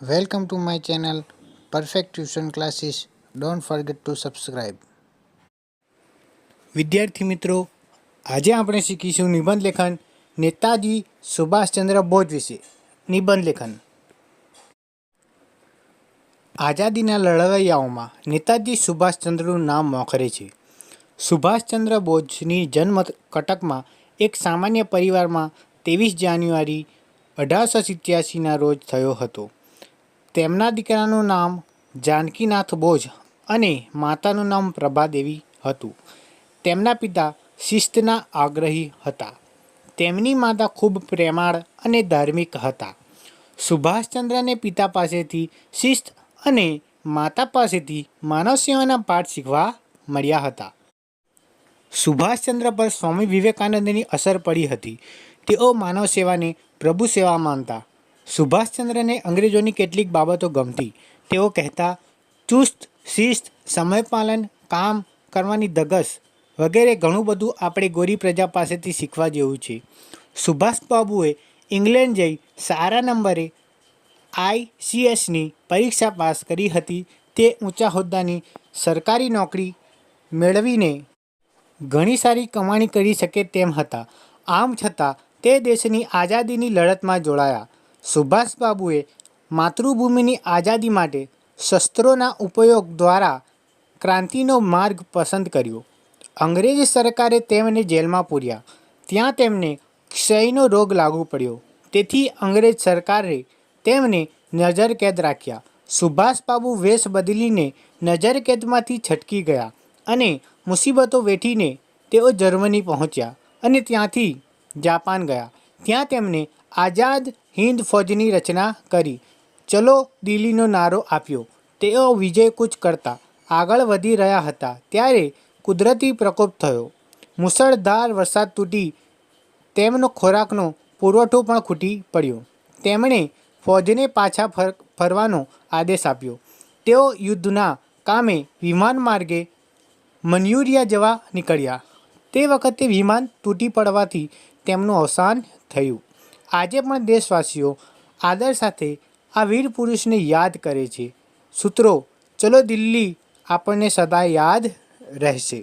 Welcome to my channel, Perfect Tuition Classes. Don't forget to subscribe. વિદ્યાર્થી મિત્રો, આજે આપણે શીખીશું નિબંધ લેખન નેતાજી સુભાષચંદ્ર બોઝ વિશે નિબંધ લેખન આઝાદીના લડવૈયાઓમાં નેતાજી સુભાષચંદ્રનું નામ મોખરે છે સુભાષચંદ્ર બોઝની જન્મ કટકમાં એક સામાન્ય પરિવારમાં ત્રેવીસ જાન્યુઆરી અઢારસો સિત્યાસીના રોજ થયો હતો તેમના દીકરાનું નામ જાનકીનાથ બોઝ અને માતાનું નામ પ્રભાદેવી હતું. તેમના પિતા શિસ્તના આગ્રહી હતા. તેમની માતા ખૂબ પ્રેમાળ અને ધાર્મિક હતા. સુભાષચંદ્રને પિતા પાસેથી શિસ્ત અને માતા પાસેથી માનવ સેવાના પાઠ શીખવા મળ્યા હતા. સુભાષચંદ્ર પર સ્વામી વિવેકાનંદની અસર પડી હતી. તેઓ માનવ સેવાને પ્રભુ સેવા માનતા સુભાષચંદ્રને અંગ્રેજોની કેટલીક બાબતો ગમતી. તેઓ કહેતા, ચુસ્ત, શિસ્ત, સમયપાલન, કામ કરવાની ધગસ વગેરે ઘણું બધું આપણે ગોરી પ્રજા પાસેથી શીખવા જેવું છે. સુભાષબાબુએ ઇંગ્લેન્ડ જઈ સારા નંબરે આઈસીએસની પરીક્ષા પાસ કરી હતી. તે ઊંચા હોદ્દાની સરકારી નોકરી મેળવીને ઘણી સારી કમાણી કરી શકે તેમ હતા. આમ છતાં, તે દેશની આઝાદીની લડતમાં જોડાયા. સુભાષબાબુએ માતૃભૂમિની આઝાદી માટે શસ્ત્રોના ઉપયોગ દ્વારા ક્રાંતિનો માર્ગ પસંદ કર્યો. અંગ્રેજ સરકારે તેમને જેલમાં પૂર્યા. ત્યાં તેમને ક્ષયનો રોગ લાગુ પડ્યો. તેથી અંગ્રેજ સરકારે તેમને નજરકેદ રાખ્યા. સુભાષબાબુ વેશ બદલીને નજરકેદમાંથી છટકી ગયા અને મુસીબતો વેઠીને તેઓ જર્મની પહોંચ્યા અને ત્યાંથી જાપાન ગયા. ત્યાં તેમણે આઝાદ હિન્દ ફૌજની રચના કરી. ચલો દિલ્હીનો નારો આપ્યો. તેઓ વિજય કૂચ કરતા આગળ વધી રહ્યા હતા ત્યારે કુદરતી પ્રકોપ થયો. મુસળધાર વરસાદ તૂટી તેમનો ખોરાકનો પુરવઠો પણ ખૂટી પડ્યો. તેમણે ફૌજને પાછા ફર, ફરવાનો આદેશ આપ્યો. તેઓ યુદ્ધના કામે વિમાન માર્ગે મન્યુરિયા જવા નીકળ્યા. તે વખતે વિમાન તૂટી પડવાથી તેમનું અવસાન થયું. આજે પણ દેશવાસીઓ આદર સાથે આ વીર પુરુષને યાદ કરે છે. સૂત્રો, ચલો દિલ્હી, આપણને સદા યાદ રહેશે.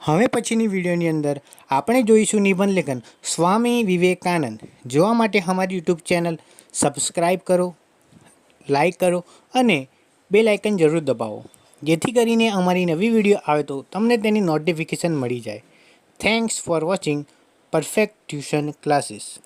હવે પછીની વિડીયોની અંદર આપણે જોઈશું નિબંધ લેખન સ્વામી વિવેકાનંદ. જોવા માટે અમારી યુટ્યુબ ચેનલ સબસ્ક્રાઈબ કરો લાઈક કરો અને બે લાઇકન જરૂર દબાવો. જેથી કરીને અમારી નવી વીડિયો આવે તો તમને તેની નોટિફિકેશન મળી જાય. Thanks for watching perfect tuition classes